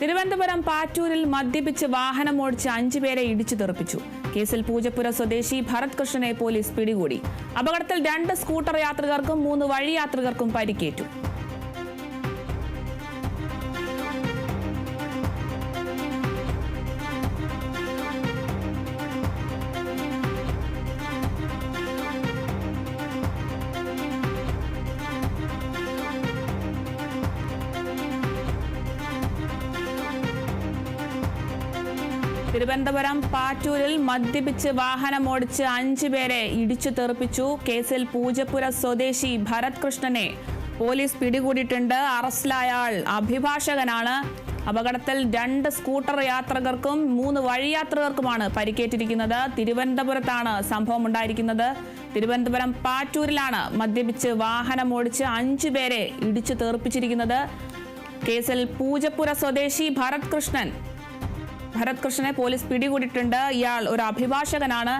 തിരുവനന്തപുരം പാറ്റൂരിൽ മദ്യപിച്ച് വാഹനം ഓടിച്ച് അഞ്ചുപേരെ ഇടിച്ചു തെറിപ്പിച്ചു. കേസിൽ പൂജപ്പുര സ്വദേശി ഭരത് കൃഷ്ണനെ പോലീസ് പിടികൂടി. അപകടത്തിൽ രണ്ട് സ്കൂട്ടർ യാത്രികർക്കും മൂന്ന് വഴി യാത്രികർക്കും പരിക്കേറ്റു. തിരുവനന്തപുരം പാറ്റൂരിൽ മദ്യപിച്ച് വാഹനമോടിച്ച് അഞ്ചുപേരെ ഇടിച്ചു തെറിപ്പിച്ചു. കേസിൽ പൂജപ്പുര സ്വദേശി ഭരത് കൃഷ്ണനെ പോലീസ് പിടികൂടിയിട്ടുണ്ട്. അറസ്റ്റിലായ ആൾ അഭിഭാഷകനാണ്. അപകടത്തിൽ രണ്ട് സ്കൂട്ടർ യാത്രികർക്കും മൂന്ന് വഴിയാത്രികർക്കുമാണ് പരിക്കേറ്റിരിക്കുന്നത്. തിരുവനന്തപുരത്താണ് സംഭവം ഉണ്ടായിരിക്കുന്നത്. തിരുവനന്തപുരം പാറ്റൂരിലാണ് മദ്യപിച്ച് വാഹനമോടിച്ച് അഞ്ചുപേരെ ഇടിച്ചു തെറിപ്പിച്ചിരിക്കുന്നത്. കേസിൽ പൂജപ്പുര സ്വദേശി ഭരത് കൃഷ്ണൻ ഭരത് കൃഷ്ണനെ പോലീസ് പിടികൂടിയിട്ടുണ്ട്. ഇയാൾ ഒരു അഭിഭാഷകനാണ്.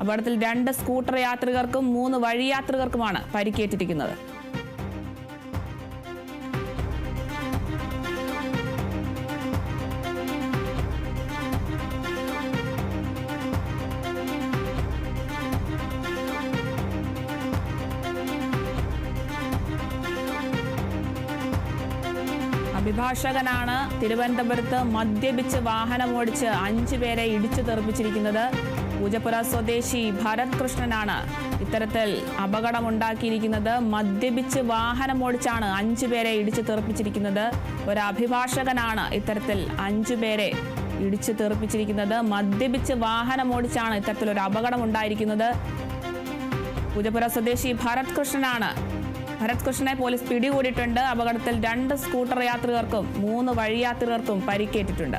അപകടത്തിൽ രണ്ട് സ്കൂട്ടർ യാത്രികർക്കും മൂന്ന് വഴിയാത്രികർക്കുമാണ് പരിക്കേറ്റിരിക്കുന്നത്. അഭിഭാഷകനാണ് തിരുവനന്തപുരത്ത് മദ്യപിച്ച് വാഹനമോടിച്ച് അഞ്ചു പേരെ ഇടിച്ചു തെറിപ്പിച്ചിരിക്കുന്നത് പൂജപ്പുര സ്വദേശി ഭരത് കൃഷ്ണനാണ്. ഇത്തരത്തിൽ അപകടമുണ്ടാക്കിയിരിക്കുന്നത് മദ്യപിച്ച് വാഹനമോടിച്ചാണ് അഞ്ചു പേരെ ഇടിച്ചു തെറിപ്പിച്ചിരിക്കുന്നത്. ഒരു ഇത്തരത്തിൽ അഞ്ചു പേരെ ഇടിച്ചു തെറിപ്പിച്ചിരിക്കുന്നത്. മദ്യപിച്ച് വാഹനമോടിച്ചാണ് ഇത്തരത്തിലൊരു അപകടം ഉണ്ടായിരിക്കുന്നത് പൂജപ്പുര സ്വദേശി ഭരത് കൃഷ്ണനാണ് ഭരത് കൃഷ്ണനെ പോലീസ് പിടികൂടിയിട്ടുണ്ട്. അപകടത്തിൽ രണ്ട് സ്കൂട്ടർ യാത്രികർക്കും മൂന്ന് വഴിയാത്രികർക്കും പരിക്കേറ്റിട്ടുണ്ട്.